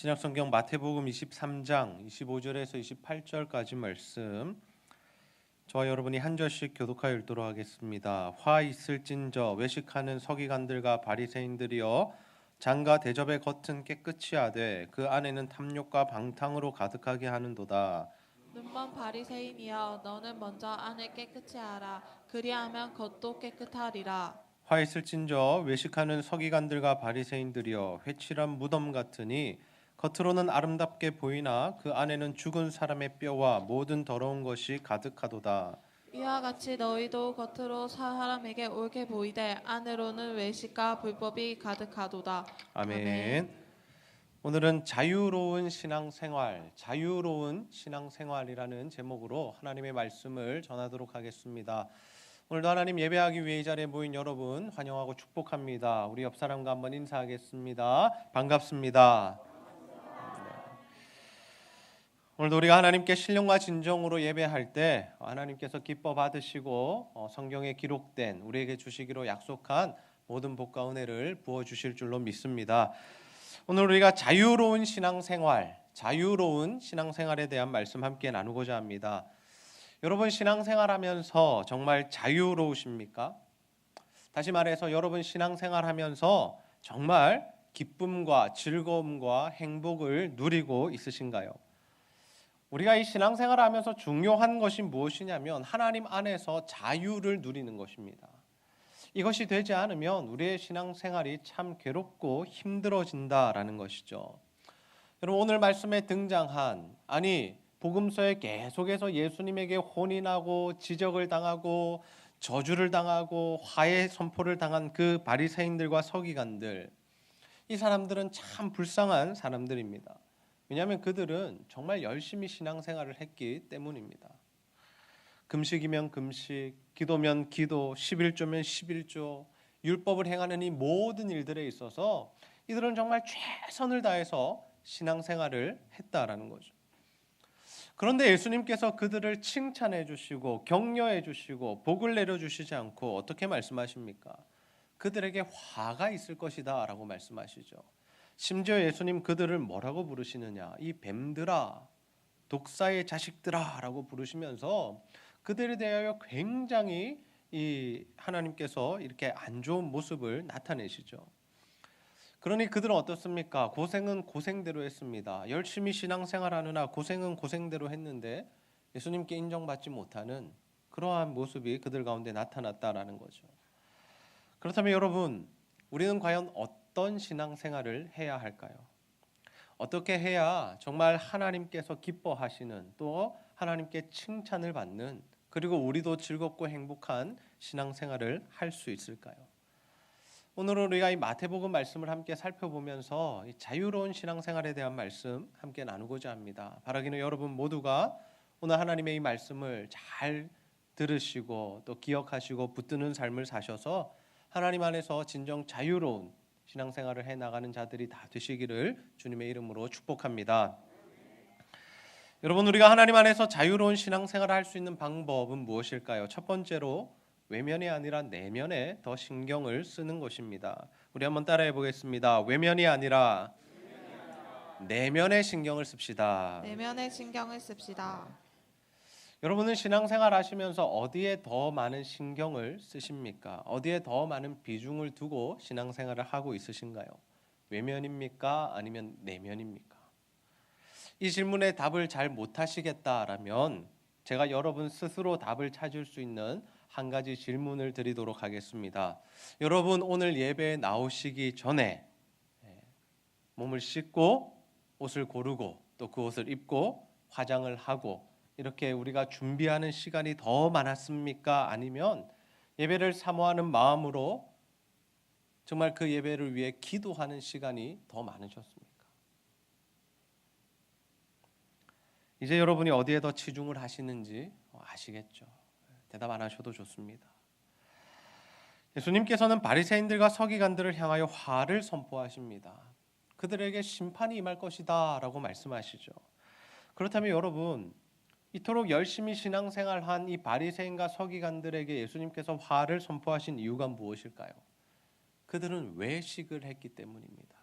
신약성경 마태복음 23장 25절에서 28절까지 말씀 저와 여러분이 한 절씩 교독하여 읽도록 하겠습니다. 화 있을진저 외식하는 서기관들과 바리새인들이여 장과 대접의 겉은 깨끗이 하되 그 안에는 탐욕과 방탕으로 가득하게 하는도다. 눈먼 바리새인이여 너는 먼저 안을 깨끗이 하라 그리하면 겉도 깨끗하리라 화 있을진저 외식하는 서기관들과 바리새인들이여 회칠한 무덤 같으니 겉으로는 아름답게 보이나 그 안에는 죽은 사람의 뼈와 모든 더러운 것이 가득하도다. 이와 같이 너희도 겉으로 사람에게 옳게 보이되 안으로는 외식과 불법이 가득하도다 아멘. 아멘. 오늘은 자유로운 신앙생활, 자유로운 신앙생활이라는 제목으로 하나님의 말씀을 전하도록 하겠습니다. 오늘도 하나님 예배하기 위해 이 자리에 모인 여러분 환영하고 축복합니다. 우리 옆 사람과 한번 인사하겠습니다. 반갑습니다. 오늘도 우리가 하나님께 신령과 진정으로 예배할 때 하나님께서 기뻐 받으시고 어, 성경에 기록된 우리에게 주시기로 약속한 모든 복과 은혜를 부어 주실 줄로 믿습니다. 오늘 우리가 자유로운 신앙생활, 자유로운 신앙생활에 대한 말씀 함께 나누고자 합니다. 여러분 신앙생활 하면서 정말 자유로우십니까? 다시 말해서 여러분 신앙생활 하면서 정말 기쁨과 즐거움과 행복을 누리고 있으신가요? 우리가 이 신앙생활을 하면서 중요한 것이 무엇이냐면 하나님 안에서 자유를 누리는 것입니다. 이것이 되지 않으면 우리의 신앙생활이 참 괴롭고 힘들어진다라는 것이죠. 여러분 오늘 말씀에 등장한 아니 복음서에 계속해서 예수님에게 혼인하고 지적을 당하고 저주를 당하고 화해 선포를 당한 그 바리새인들과 서기관들 이 사람들은 참 불쌍한 사람들입니다. 왜냐하면 그들은 정말 열심히 신앙생활을 했기 때문입니다. 금식이면 금식, 기도면 기도, 11조면 11조, 율법을 행하는 이 모든 일들에 있어서 이들은 정말 최선을 다해서 신앙생활을 했다라는 거죠. 그런데 예수님께서 그들을 칭찬해 주시고 격려해 주시고 복을 내려 주시지 않고 어떻게 말씀하십니까? 그들에게 화가 있을 것이다라고 말씀하시죠. 심지어 예수님 그들을 뭐라고 부르시느냐? 이 뱀들아, 독사의 자식들아라고 부르시면서 그들에 대하여 굉장히 이 하나님께서 이렇게 안 좋은 모습을 나타내시죠. 그러니 그들은 어떻습니까? 고생은 고생대로 했습니다. 열심히 신앙생활하느라 고생은 고생대로 했는데 예수님께 인정받지 못하는 그러한 모습이 그들 가운데 나타났다라는 거죠. 그렇다면 여러분, 우리는 과연 어떤 신앙생활을 해야 할까요? 어떻게 해야 정말 하나님께서 기뻐하시는 또 하나님께 칭찬을 받는 그리고 우리도 즐겁고 행복한 신앙생활을 할 수 있을까요? 오늘 우리가 이 마태복음 말씀을 함께 살펴보면서 자유로운 신앙생활에 대한 말씀 함께 나누고자 합니다. 바라기는 여러분 모두가 오늘 하나님의 이 말씀을 잘 들으시고 또 기억하시고 붙드는 삶을 사셔서 하나님 안에서 진정 자유로운 신앙생활을 해 나가는 자들이 다 되시기를 주님의 이름으로 축복합니다. 여러분 우리가 하나님 안에서 자유로운 신앙생활을 할 수 있는 방법은 무엇일까요? 첫 번째로 외면이 아니라 내면에 더 신경을 쓰는 것입니다. 우리 한번 따라해 보겠습니다. 외면이 아니라 내면에 신경을 씁시다. 내면에 신경을 씁시다 여러분은 신앙생활 하시면서 어디에 더 많은 신경을 쓰십니까? 어디에 더 많은 비중을 두고 신앙생활을 하고 있으신가요? 외면입니까? 아니면 내면입니까? 이 질문에 답을 잘 못하시겠다라면 제가 여러분 스스로 답을 찾을 수 있는 한 가지 질문을 드리도록 하겠습니다. 여러분 오늘 예배에 나오시기 전에 예, 몸을 씻고 옷을 고르고 또 그 옷을 입고 화장을 하고 이렇게 우리가 준비하는 시간이 더 많았습니까? 아니면 예배를 사모하는 마음으로 정말 그 예배를 위해 기도하는 시간이 더 많으셨습니까? 이제 여러분이 어디에 더 치중을 하시는지 아시겠죠? 대답 안 하셔도 좋습니다. 예수님께서는 바리새인들과 서기관들을 향하여 화를 선포하십니다. 그들에게 심판이 임할 것이다라고 말씀하시죠. 그렇다면 여러분 이토록 열심히 신앙생활한 이 바리새인과 서기관들에게 예수님께서 화를 선포하신 이유가 무엇일까요? 그들은 외식을 했기 때문입니다.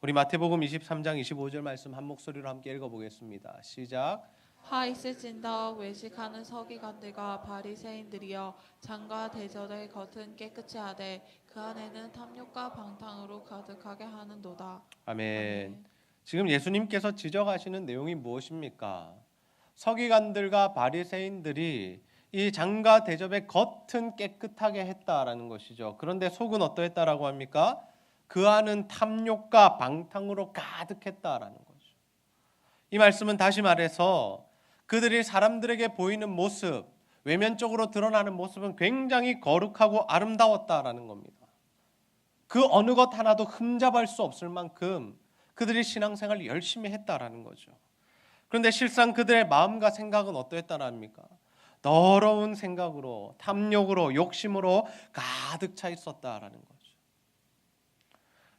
우리 마태복음 23장 25절 말씀 한 목소리로 함께 읽어보겠습니다. 시작. 하 있을진다 외식하는 서기관들과 바리새인들이여 장과 대절의 겉은 깨끗이 하되 그 안에는 탐욕과 방탕으로 가득하게 하는도다. 아멘. 지금 예수님께서 지적하시는 내용이 무엇입니까? 서기관들과 바리새인들이 이 장과 대접의 겉은 깨끗하게 했다라는 것이죠. 그런데 속은 어떠했다라고 합니까? 그 안은 탐욕과 방탕으로 가득했다라는 거죠. 이 말씀은 다시 말해서 그들이 사람들에게 보이는 모습, 외면적으로 드러나는 모습은 굉장히 거룩하고 아름다웠다라는 겁니다. 그 어느 것 하나도 흠잡을 수 없을 만큼 그들이 신앙생활을 열심히 했다라는 거죠. 그런데 실상 그들의 마음과 생각은 어떠했다랍니까? 더러운 생각으로 탐욕으로 욕심으로 가득 차 있었다라는 거죠.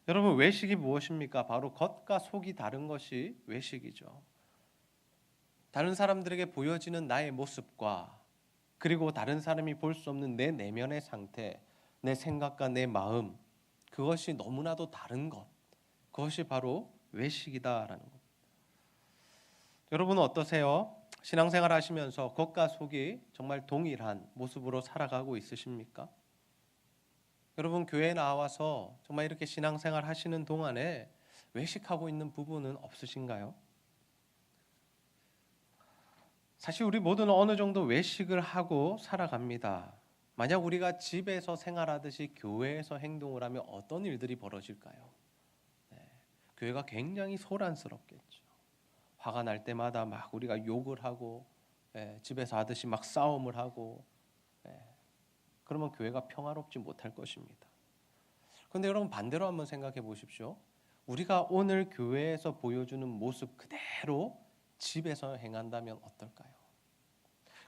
여러분 외식이 무엇입니까? 바로 겉과 속이 다른 것이 외식이죠. 다른 사람들에게 보여지는 나의 모습과 그리고 다른 사람이 볼 수 없는 내 내면의 상태, 내 생각과 내 마음 그것이 너무나도 다른 것. 그것이 바로 외식이다라는 것. 여러분은 어떠세요? 신앙생활 하시면서 겉과 속이 정말 동일한 모습으로 살아가고 있으십니까? 여러분 교회에 나와서 정말 이렇게 신앙생활 하시는 동안에 외식하고 있는 부분은 없으신가요? 사실 우리 모두는 어느 정도 외식을 하고 살아갑니다. 만약 우리가 집에서 생활하듯이 교회에서 행동을 하면 어떤 일들이 벌어질까요? 네, 교회가 굉장히 소란스럽겠죠. 화가 날 때마다 막 우리가 욕을 하고 예, 집에서 하듯이 막 싸움을 하고 예, 그러면 교회가 평화롭지 못할 것입니다. 그런데 여러분 반대로 한번 생각해 보십시오. 우리가 오늘 교회에서 보여주는 모습 그대로 집에서 행한다면 어떨까요?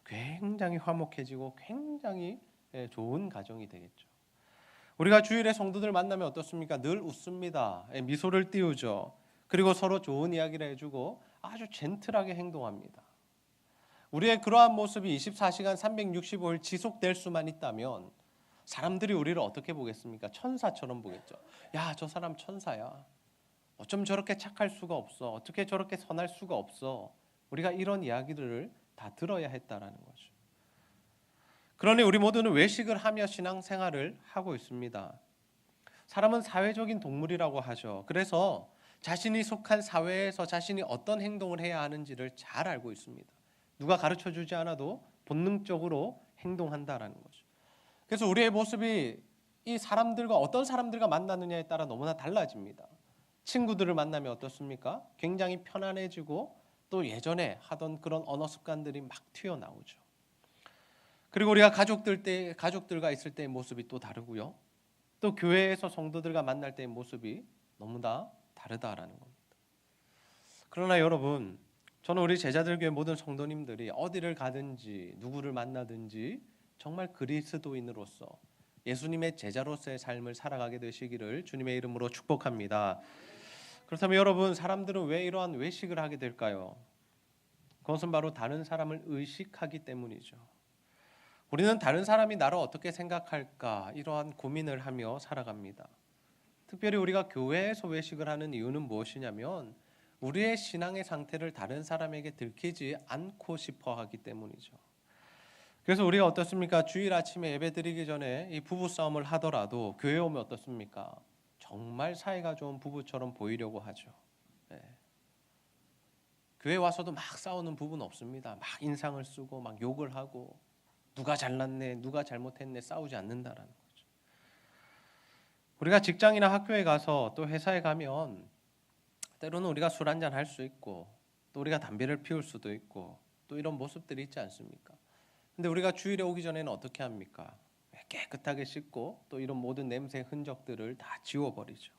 굉장히 화목해지고 굉장히 예, 좋은 가정이 되겠죠. 우리가 주일에 성도들 만나면 어떻습니까? 늘 웃습니다. 예, 미소를 띄우죠. 그리고 서로 좋은 이야기를 해주고 아주 젠틀하게 행동합니다. 우리의 그러한 모습이 24시간 365일 지속될 수만 있다면 사람들이 우리를 어떻게 보겠습니까? 천사처럼 보겠죠. 야, 저 사람 천사야. 어쩜 저렇게 착할 수가 없어. 어떻게 저렇게 선할 수가 없어. 우리가 이런 이야기들을 다 들어야 했다라는 거죠. 그러니 우리 모두는 외식을 하며 신앙생활을 하고 있습니다. 사람은 사회적인 동물이라고 하죠. 그래서 자신이 속한 사회에서 자신이 어떤 행동을 해야 하는지를 잘 알고 있습니다. 누가 가르쳐 주지 않아도 본능적으로 행동한다라는 거죠. 그래서 우리의 모습이 이 사람들과 어떤 사람들과 만나느냐에 따라 너무나 달라집니다. 친구들을 만나면 어떻습니까? 굉장히 편안해지고 또 예전에 하던 그런 언어 습관들이 막 튀어나오죠. 그리고 우리가 가족들 때 가족들과 있을 때의 모습이 또 다르고요. 또 교회에서 성도들과 만날 때의 모습이 너무나 다르다라는 겁니다. 그러나 여러분, 저는 우리 제자들 교회 모든 성도님들이 어디를 가든지 누구를 만나든지 정말 그리스도인으로서 예수님의 제자로서의 삶을 살아가게 되시기를 주님의 이름으로 축복합니다. 그렇다면 여러분, 사람들은 왜 이러한 외식을 하게 될까요? 그것은 바로 다른 사람을 의식하기 때문이죠. 우리는 다른 사람이 나를 어떻게 생각할까 이러한 고민을 하며 살아갑니다. 특별히 우리가 교회에서 외식을 하는 이유는 무엇이냐면 우리의 신앙의 상태를 다른 사람에게 들키지 않고 싶어 하기 때문이죠. 그래서 우리가 어떻습니까? 주일 아침에 예배 드리기 전에 이 부부 싸움을 하더라도 교회 오면 어떻습니까? 정말 사이가 좋은 부부처럼 보이려고 하죠. 네. 교회 와서도 막 싸우는 부부는 없습니다. 막 인상을 쓰고 막 욕을 하고 누가 잘났네, 누가 잘못했네 싸우지 않는다라는. 우리가 직장이나 학교에 가서 또 회사에 가면 때로는 우리가 술 한잔 할 수 있고 또 우리가 담배를 피울 수도 있고 또 이런 모습들이 있지 않습니까? 근데 우리가 주일에 오기 전에는 어떻게 합니까? 깨끗하게 씻고 또 이런 모든 냄새 흔적들을 다 지워버리죠.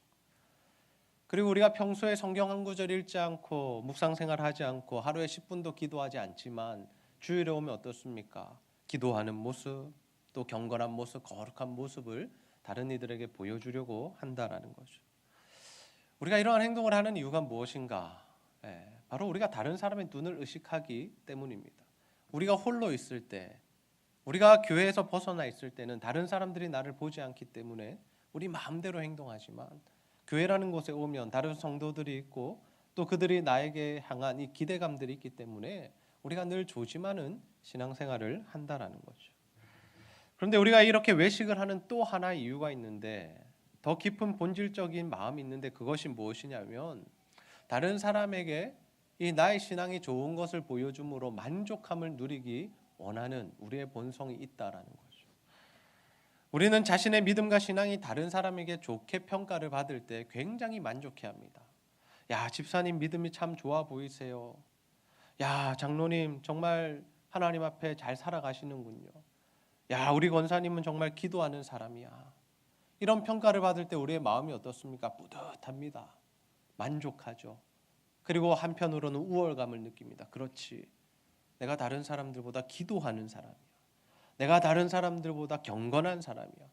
그리고 우리가 평소에 성경 한 구절 읽지 않고 묵상 생활하지 않고 하루에 10분도 기도하지 않지만 주일에 오면 어떻습니까? 기도하는 모습, 또 경건한 모습, 거룩한 모습을 다른 이들에게 보여주려고 한다라는 거죠. 우리가 이러한 행동을 하는 이유가 무엇인가? 예, 바로 우리가 다른 사람의 눈을 의식하기 때문입니다. 우리가 홀로 있을 때, 우리가 교회에서 벗어나 있을 때는 다른 사람들이 나를 보지 않기 때문에 우리 마음대로 행동하지만 교회라는 곳에 오면 다른 성도들이 있고 또 그들이 나에게 향한 이 기대감들이 있기 때문에 우리가 늘 조심하는 신앙생활을 한다라는 거죠. 그런데 우리가 이렇게 외식을 하는 또 하나의 이유가 있는데 더 깊은 본질적인 마음이 있는데 그것이 무엇이냐면 다른 사람에게 이 나의 신앙이 좋은 것을 보여줌으로 만족함을 누리기 원하는 우리의 본성이 있다라는 거죠. 우리는 자신의 믿음과 신앙이 다른 사람에게 좋게 평가를 받을 때 굉장히 만족해 합니다. 야 집사님 믿음이 참 좋아 보이세요. 야 장로님 정말 하나님 앞에 잘 살아가시는군요. 야 우리 권사님은 정말 기도하는 사람이야. 이런 평가를 받을 때 우리의 마음이 어떻습니까? 뿌듯합니다. 만족하죠. 그리고 한편으로는 우월감을 느낍니다. 그렇지. 내가 다른 사람들보다 기도하는 사람이야. 내가 다른 사람들보다 경건한 사람이야.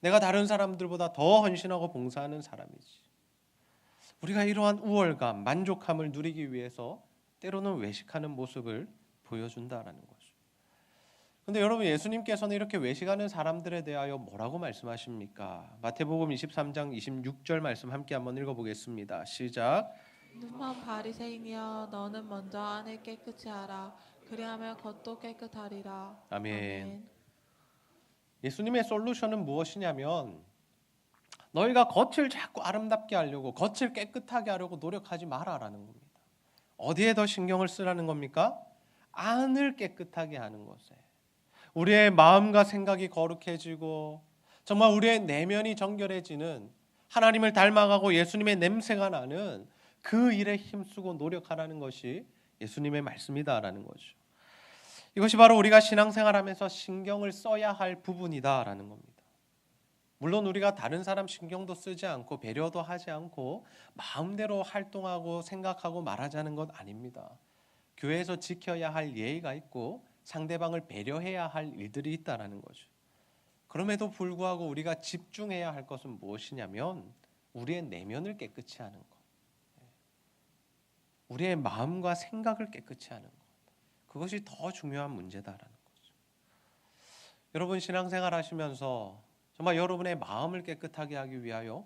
내가 다른 사람들보다 더 헌신하고 봉사하는 사람이지. 우리가 이러한 우월감, 만족함을 누리기 위해서 때로는 외식하는 모습을 보여준다라는 거죠. 근데 여러분 예수님께서는 이렇게 외식하는 사람들에 대하여 뭐라고 말씀하십니까? 마태복음 23장 26절 말씀 함께 한번 읽어 보겠습니다. 시작. 눈먼 바리새인이여 너는 먼저 안을 깨끗이 하라 그리하면 겉도 깨끗하리라 아멘. 예수님의 솔루션은 무엇이냐면 너희가 겉을 자꾸 아름답게 하려고 겉을 깨끗하게 하려고 노력하지 마라라는 겁니다. 어디에 더 신경을 쓰라는 겁니까? 안을 깨끗하게 하는 것에. 우리의 마음과 생각이 거룩해지고 정말 우리의 내면이 정결해지는 하나님을 닮아가고 예수님의 냄새가 나는 그 일에 힘쓰고 노력하라는 것이 예수님의 말씀이다라는 거죠. 이것이 바로 우리가 신앙생활하면서 신경을 써야 할 부분이다라는 겁니다. 물론 우리가 다른 사람 신경도 쓰지 않고 배려도 하지 않고 마음대로 활동하고 생각하고 말하자는 것 아닙니다. 교회에서 지켜야 할 예의가 있고 상대방을 배려해야 할 일들이 있다라는 거죠. 그럼에도 불구하고 우리가 집중해야 할 것은 무엇이냐면 우리의 내면을 깨끗이 하는 것. 우리의 마음과 생각을 깨끗이 하는 것. 그것이 더 중요한 문제다라는 거죠. 여러분 신앙생활 하시면서 정말 여러분의 마음을 깨끗하게 하기 위하여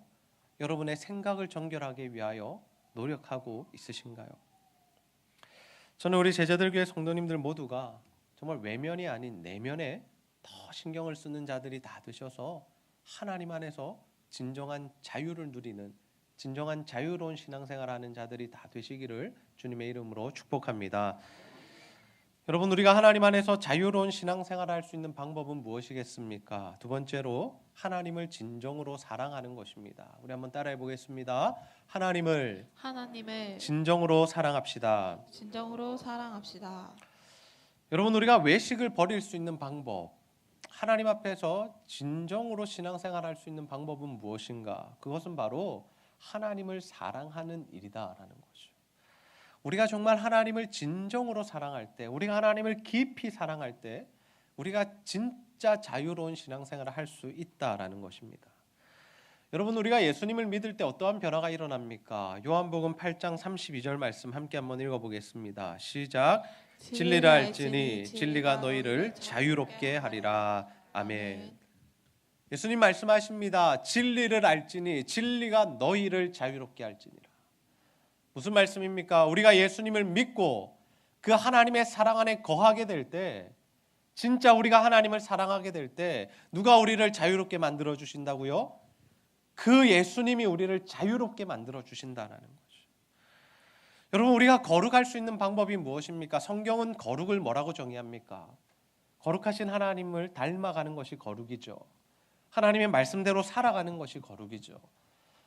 여러분의 생각을 정결하게 위하여 노력하고 있으신가요? 저는 우리 제자들 교회 성도님들 모두가 정말 외면이 아닌 내면에 더 신경을 쓰는 자들이 다 되셔서 하나님 안에서 진정한 자유를 누리는 진정한 자유로운 신앙생활하는 자들이 다 되시기를 주님의 이름으로 축복합니다. 여러분 우리가 하나님 안에서 자유로운 신앙생활을 할수 있는 방법은 무엇이겠습니까? 두 번째로 하나님을 진정으로 사랑하는 것입니다. 우리 한번 따라해 보겠습니다. 하나님을 하나님을 진정으로 사랑합시다. 진정으로 사랑합시다 여러분 우리가 외식을 버릴 수 있는 방법 하나님 앞에서 진정으로 신앙생활할 수 있는 방법은 무엇인가? 그것은 바로 하나님을 사랑하는 일이다라는 거죠. 우리가 정말 하나님을 진정으로 사랑할 때, 우리가 하나님을 깊이 사랑할 때, 우리가 진짜 자유로운 신앙생활을 할 수 있다라는 것입니다. 여러분 우리가 예수님을 믿을 때 어떠한 변화가 일어납니까? 요한복음 8장 32절 말씀 함께 한번 읽어보겠습니다. 시작. 진리를 알지니 진리가 너희를 자유롭게 하리라. 아멘. 예수님 말씀하십니다. 진리를 알지니 진리가 너희를 자유롭게 할지니라. 무슨 말씀입니까? 우리가 예수님을 믿고 그 하나님의 사랑 안에 거하게 될 때 진짜 우리가 하나님을 사랑하게 될 때 누가 우리를 자유롭게 만들어 주신다고요? 그 예수님이 우리를 자유롭게 만들어 주신다라는 거죠. 여러분 우리가 거룩할 수 있는 방법이 무엇입니까? 성경은 거룩을 뭐라고 정의합니까? 거룩하신 하나님을 닮아가는 것이 거룩이죠. 하나님의 말씀대로 살아가는 것이 거룩이죠.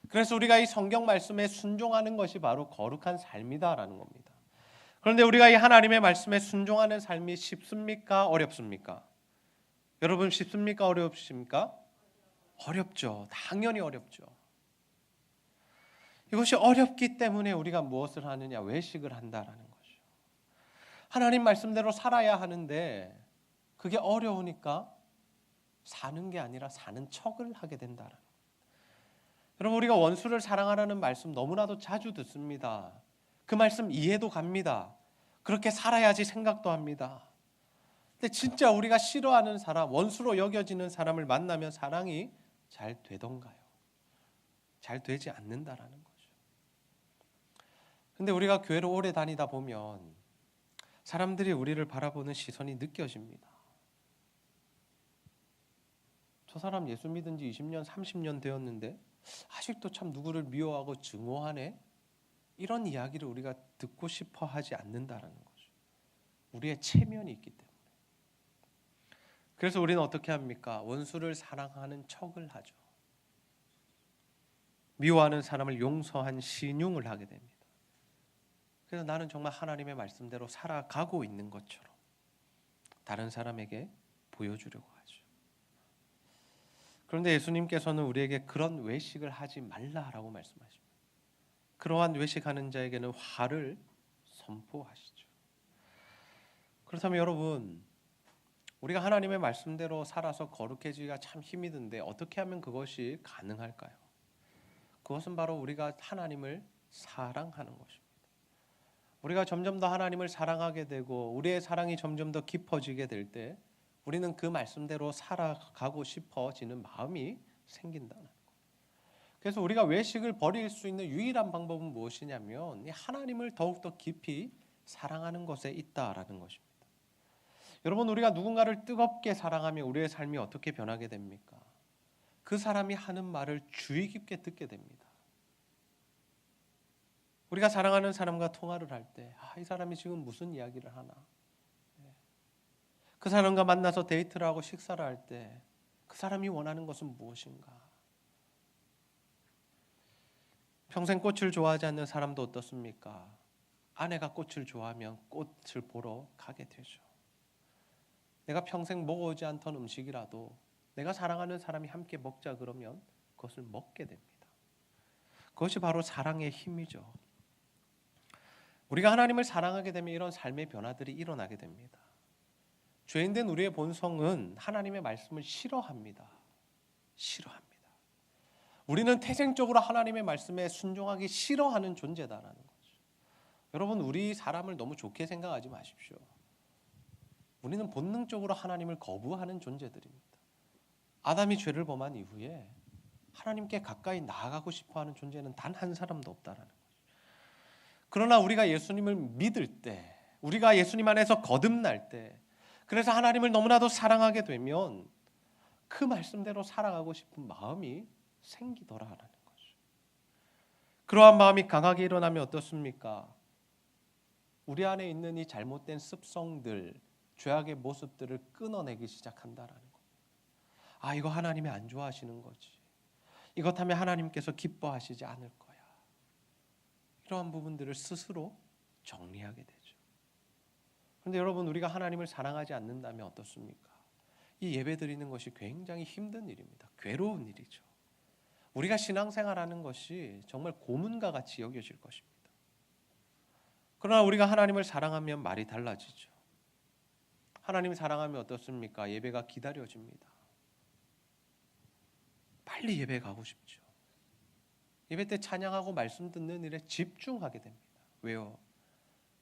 그래서 우리가 이 성경 말씀에 순종하는 것이 바로 거룩한 삶이다라는 겁니다. 그런데 우리가 이 하나님의 말씀에 순종하는 삶이 쉽습니까? 어렵습니까? 여러분 쉽습니까? 어렵습니까? 어렵죠. 당연히 어렵죠. 이것이 어렵기 때문에 우리가 무엇을 하느냐? 외식을 한다라는 거죠. 하나님 말씀대로 살아야 하는데 그게 어려우니까 사는 게 아니라 사는 척을 하게 된다라는. 여러분 우리가 원수를 사랑하라는 말씀 너무나도 자주 듣습니다. 그 말씀 이해도 갑니다. 그렇게 살아야지 생각도 합니다. 근데 진짜 우리가 싫어하는 사람, 원수로 여겨지는 사람을 만나면 사랑이 잘 되던가요? 잘 되지 않는다라는 거죠. 근데 우리가 교회를 오래 다니다 보면 사람들이 우리를 바라보는 시선이 느껴집니다. 저 사람 예수 믿은 지 20년, 30년 되었는데 아직도 참 누구를 미워하고 증오하네? 이런 이야기를 우리가 듣고 싶어 하지 않는다라는 거죠. 우리의 체면이 있기 때문에. 그래서 우리는 어떻게 합니까? 원수를 사랑하는 척을 하죠. 미워하는 사람을 용서한 신용을 하게 됩니다. 그래서 나는 정말 하나님의 말씀대로 살아가고 있는 것처럼 다른 사람에게 보여주려고 하죠. 그런데 예수님께서는 우리에게 그런 외식을 하지 말라라고 말씀하십니다. 그러한 외식하는 자에게는 화를 선포하시죠. 그렇다면 여러분, 우리가 하나님의 말씀대로 살아서 거룩해지기가 참 힘이 든데 어떻게 하면 그것이 가능할까요? 그것은 바로 우리가 하나님을 사랑하는 것입니다. 우리가 점점 더 하나님을 사랑하게 되고 우리의 사랑이 점점 더 깊어지게 될 때 우리는 그 말씀대로 살아가고 싶어지는 마음이 생긴다는 것. 그래서 우리가 외식을 버릴 수 있는 유일한 방법은 무엇이냐면 이 하나님을 더욱 더 깊이 사랑하는 것에 있다라는 것입니다. 여러분 우리가 누군가를 뜨겁게 사랑하면 우리의 삶이 어떻게 변하게 됩니까? 그 사람이 하는 말을 주의 깊게 듣게 됩니다. 우리가 사랑하는 사람과 통화를 할 때, 아, 이 사람이 지금 무슨 이야기를 하나? 예. 그 사람과 만나서 데이트를 하고 식사를 할 때, 그 사람이 원하는 것은 무엇인가? 평생 꽃을 좋아하지 않는 사람도 어떻습니까? 아내가 꽃을 좋아하면 꽃을 보러 가게 되죠. 내가 평생 먹어오지 않던 음식이라도 내가 사랑하는 사람이 함께 먹자 그러면 그것을 먹게 됩니다. 그것이 바로 사랑의 힘이죠. 우리가 하나님을 사랑하게 되면 이런 삶의 변화들이 일어나게 됩니다. 죄인된 우리의 본성은 하나님의 말씀을 싫어합니다. 싫어합니다. 우리는 태생적으로 하나님의 말씀에 순종하기 싫어하는 존재다라는 거죠. 여러분 우리 사람을 너무 좋게 생각하지 마십시오. 우리는 본능적으로 하나님을 거부하는 존재들입니다. 아담이 죄를 범한 이후에 하나님께 가까이 나아가고 싶어 하는 존재는 단 한 사람도 없다라는. 그러나 우리가 예수님을 믿을 때, 우리가 예수님 안에서 거듭날 때, 그래서 하나님을 너무나도 사랑하게 되면 그 말씀대로 살아가고 싶은 마음이 생기더라라는 거죠. 그러한 마음이 강하게 일어나면 어떻습니까? 우리 안에 있는 이 잘못된 습성들, 죄악의 모습들을 끊어내기 시작한다라는 거. 아, 이거 하나님이 안 좋아하시는 거지. 이것 하면 하나님께서 기뻐하시지 않을 거야. 이러한 부분들을 스스로 정리하게 되죠. 그런데 여러분 우리가 하나님을 사랑하지 않는다면 어떻습니까? 이 예배 드리는 것이 굉장히 힘든 일입니다. 괴로운 일이죠. 우리가 신앙생활하는 것이 정말 고문과 같이 여겨질 것입니다. 그러나 우리가 하나님을 사랑하면 말이 달라지죠. 하나님 사랑하면 어떻습니까? 예배가 기다려집니다. 빨리 예배 가고 싶죠. 예배 때 찬양하고 말씀 듣는 일에 집중하게 됩니다. 왜요?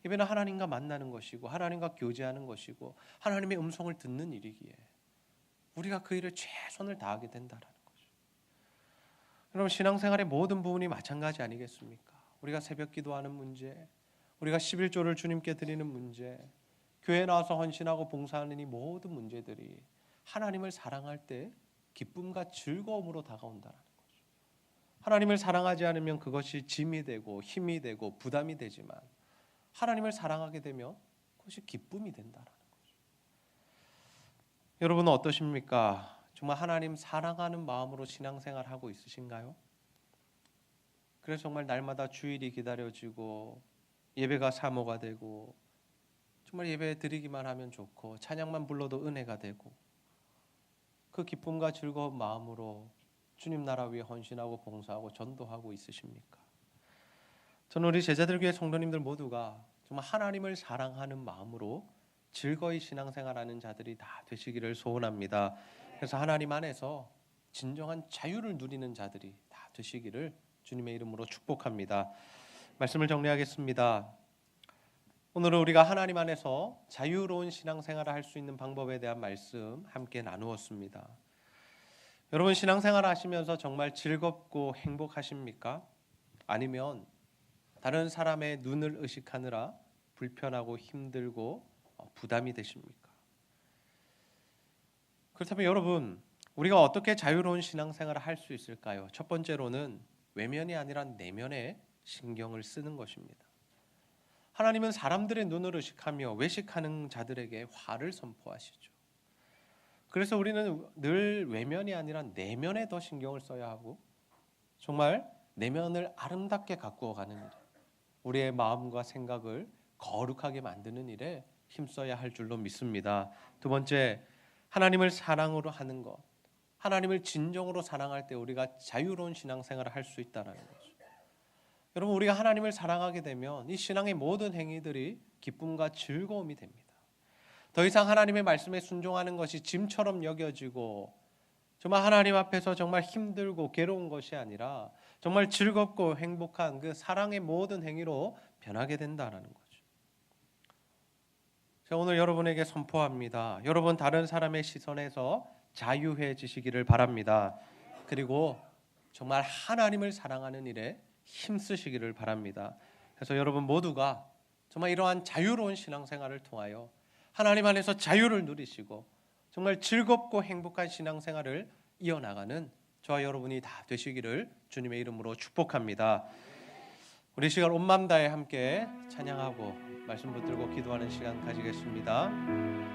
예배는 하나님과 만나는 것이고 하나님과 교제하는 것이고 하나님의 음성을 듣는 일이기에 우리가 그 일을 최선을 다하게 된다라는 거죠. 여러분 신앙생활의 모든 부분이 마찬가지 아니겠습니까? 우리가 새벽 기도하는 문제, 우리가 11조를 주님께 드리는 문제, 교회 나와서 헌신하고 봉사하는 이 모든 문제들이 하나님을 사랑할 때 기쁨과 즐거움으로 다가온다라는 거죠. 하나님을 사랑하지 않으면 그것이 짐이 되고 힘이 되고 부담이 되지만 하나님을 사랑하게 되면 그것이 기쁨이 된다라는 거죠. 여러분은 어떠십니까? 정말 하나님 사랑하는 마음으로 신앙생활 하고 있으신가요? 그래서 정말 날마다 주일이 기다려지고 예배가 사모가 되고 정말 예배 드리기만 하면 좋고 찬양만 불러도 은혜가 되고 그 기쁨과 즐거운 마음으로 주님 나라 위해 헌신하고 봉사하고 전도하고 있으십니까? 저는 우리 제자들 교회 성도님들 모두가 정말 하나님을 사랑하는 마음으로 즐거이 신앙생활하는 자들이 다 되시기를 소원합니다. 그래서 하나님 안에서 진정한 자유를 누리는 자들이 다 되시기를 주님의 이름으로 축복합니다. 말씀을 정리하겠습니다. 오늘은 우리가 하나님 안에서 자유로운 신앙생활을 할 수 있는 방법에 대한 말씀 함께 나누었습니다. 여러분 신앙생활 하시면서 정말 즐겁고 행복하십니까? 아니면 다른 사람의 눈을 의식하느라 불편하고 힘들고 어, 부담이 되십니까? 그렇다면 여러분 우리가 어떻게 자유로운 신앙생활을 할 수 있을까요? 첫 번째로는 외면이 아니라 내면에 신경을 쓰는 것입니다. 하나님은 사람들의 눈을 의식하며 외식하는 자들에게 화를 선포하시죠. 그래서 우리는 늘 외면이 아니라 내면에 더 신경을 써야 하고 정말 내면을 아름답게 가꾸어 가는 일, 우리의 마음과 생각을 거룩하게 만드는 일에 힘써야 할 줄로 믿습니다. 두 번째, 하나님을 사랑으로 하는 것. 하나님을 진정으로 사랑할 때 우리가 자유로운 신앙생활을 할 수 있다라는 거죠. 여러분 우리가 하나님을 사랑하게 되면 이 신앙의 모든 행위들이 기쁨과 즐거움이 됩니다. 더 이상 하나님의 말씀에 순종하는 것이 짐처럼 여겨지고 정말 하나님 앞에서 정말 힘들고 괴로운 것이 아니라 정말 즐겁고 행복한 그 사랑의 모든 행위로 변하게 된다라는 거죠. 제가 오늘 여러분에게 선포합니다. 여러분 다른 사람의 시선에서 자유해지시기를 바랍니다. 그리고 정말 하나님을 사랑하는 일에 힘쓰시기를 바랍니다. 그래서 여러분 모두가 정말 이러한 자유로운 신앙생활을 통하여 하나님 안에서 자유를 누리시고 정말 즐겁고 행복한 신앙생활을 이어나가는 저와 여러분이 다 되시기를 주님의 이름으로 축복합니다. 우리 시간 온 마음 다해 함께 찬양하고 말씀 붙들고 기도하는 시간 가지겠습니다.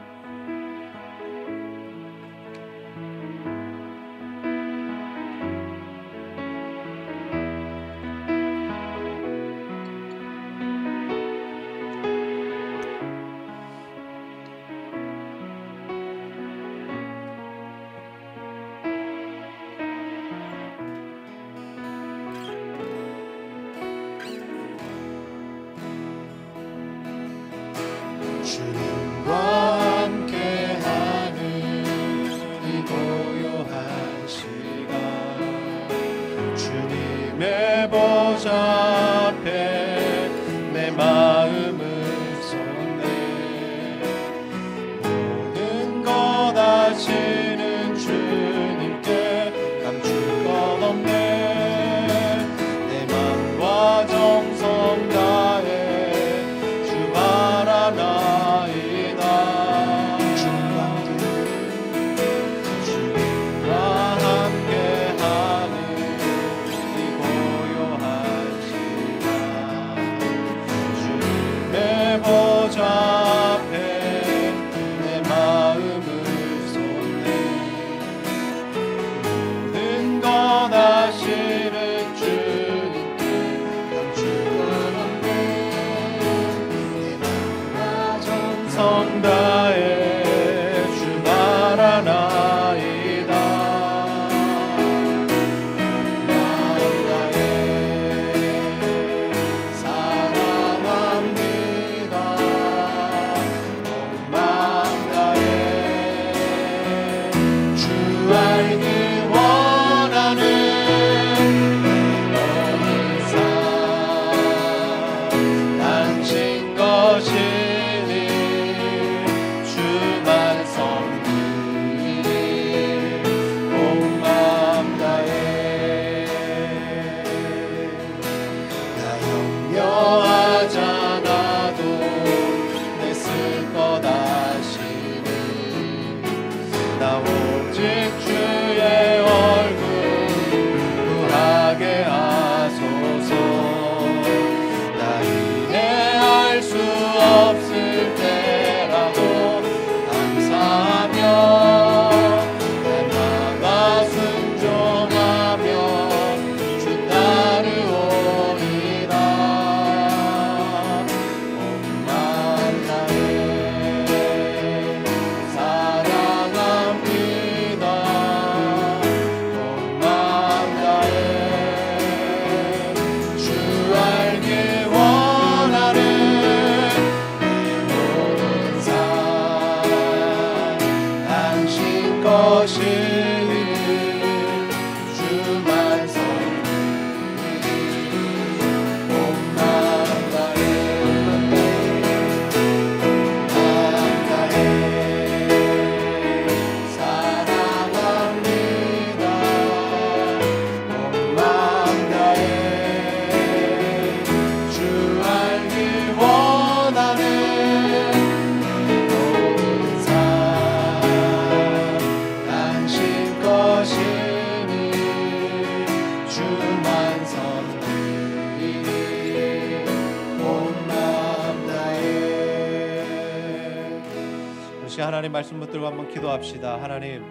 하나님 말씀 붙들고 한번 기도합시다. 하나님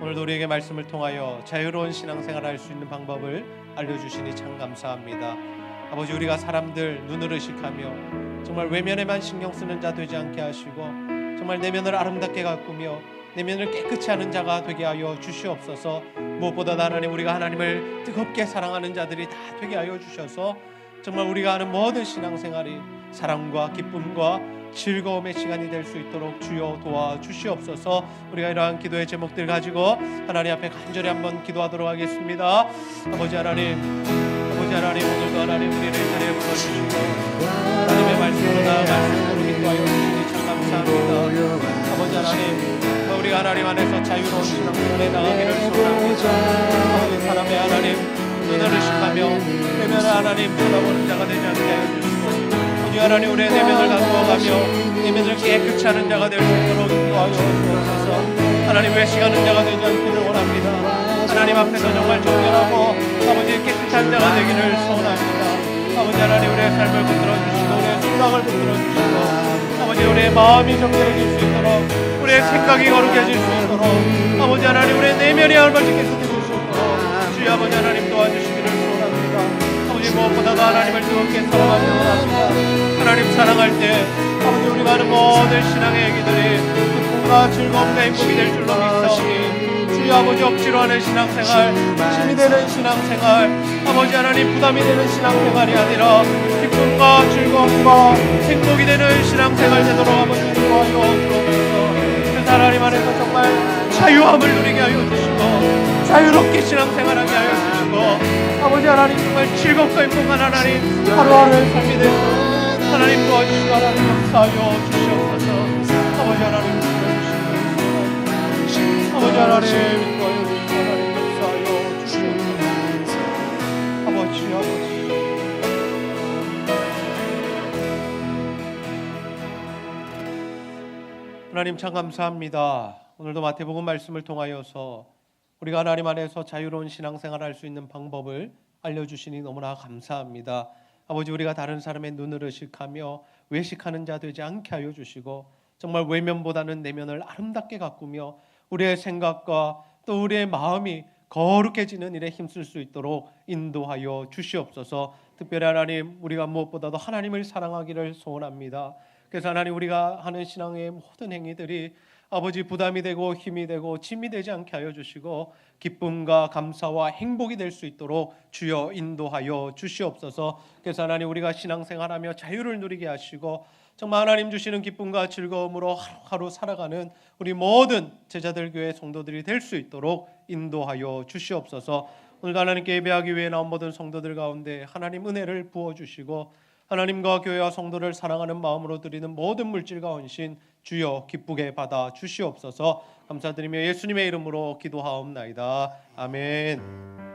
오늘도 우리에게 말씀을 통하여 자유로운 신앙생활 할수 있는 방법을 알려주시니 참 감사합니다. 아버지 우리가 사람들 눈을 의식하며 정말 외면에만 신경 쓰는 자 되지 않게 하시고 정말 내면을 아름답게 가꾸며 내면을 깨끗이 하는 자가 되게 하여 주시옵소서. 무엇보다 하나님 우리가 하나님을 뜨겁게 사랑하는 자들이 다 되게 하여 주셔서 정말 우리가 하는 모든 신앙생활이 사랑과 기쁨과 즐거움의 시간이 될 수 있도록 주여 도와 주시옵소서. 우리가 이러한 기도의 제목들 가지고 하나님 앞에 간절히 한번 기도하도록 하겠습니다. 아버지 하나님, 아버지 하나님 오늘도 하나님 우리를 이 자리에 불러주시고 하나님의 말씀으로 나 말씀으로 인도하여 주시니 참 감사합니다. 아버지 하나님, 우리가 하나님 안에서 자유로운 신앙생활에 나가기를 소원합니다. 아버지 사람의 하나님 눈을 의식하며 내면을 하나님 쳐다보는 자가 되지 않게 하여 오직 하나님 우리의 내면을 가꾸어가며 내면을 깨끗이 하는 자가 될 수 있도록 인도하여 주옵소서 하나님 외식하는 자가 되지 않기를 원합니다. 하나님 앞에서 정말 정결하고 아버지 깨끗한 자가 되기를 소원합니다. 아버지 하나님 우리의 삶을 붙들어 주시고 우리의 생각을 붙들어 주시고 아버지 우리의 마음이 정결해질 수 있도록 우리의 생각이 거룩해질 수 있도록 아버지 하나님 우리의 내면이 얼마나 깨끗해질 수 있도록 주여 아버지 하나님 도와주시기를 무엇보다도 하나님을 뜨겁게 사랑하며 하나님 사랑할 때 아버지 우리가 하는 모든 신앙의 얘기들이 기쁨과 즐거움과 행복이 될 줄로 믿사오니 주여 아버지 억지로 하는 신앙생활 힘이 되는 신앙생활 아버지 하나님 부담이 되는 신앙생활이 아니라 기쁨과 즐거움과 행복이 되는 신앙생활 되도록 아버지 인도하여 주옵소서. 그래서 하나님 안에서 정말 자유함을 누리게 하여 주시고 자유롭게 신앙생활하게 하여 주시고 아버지 하나님 정말 즐겁고 행복한 하나님 하루하루의 삶이 되고 하나님 도와주시고 하나님 역사하여 주시옵소서. 아버지 하나님 도와주시옵소서. 아버지 하나님 도와주시고 하나님 역사하여 주시옵소서. 아버지 아버지. 하나님 참 감사합니다. 오늘도 마태복음 말씀을 통하여서 우리가 하나님 안에서 자유로운 신앙생활 할수 있는 방법을 알려주시니 너무나 감사합니다. 아버지 우리가 다른 사람의 눈을 의식하며 외식하는 자 되지 않게 하여 주시고 정말 외면보다는 내면을 아름답게 가꾸며 우리의 생각과 또 우리의 마음이 거룩해지는 일에 힘쓸 수 있도록 인도하여 주시옵소서. 특별히 하나님 우리가 무엇보다도 하나님을 사랑하기를 소원합니다. 그래서 하나님 우리가 하는 신앙의 모든 행위들이 아버지 부담이 되고 힘이 되고 짐이 되지 않게 하여 주시고 기쁨과 감사와 행복이 될 수 있도록 주여 인도하여 주시옵소서. 그래서 하나님 우리가 신앙생활하며 자유를 누리게 하시고 정말 하나님 주시는 기쁨과 즐거움으로 하루하루 살아가는 우리 모든 제자들 교회 성도들이 될 수 있도록 인도하여 주시옵소서. 오늘도 하나님께 예배하기 위해 나온 모든 성도들 가운데 하나님 은혜를 부어 주시고 하나님과 교회와 성도를 사랑하는 마음으로 드리는 모든 물질과 헌신 주여 기쁘게 받아 주시옵소서. 감사드리며 예수님의 이름으로 기도하옵나이다. 아멘.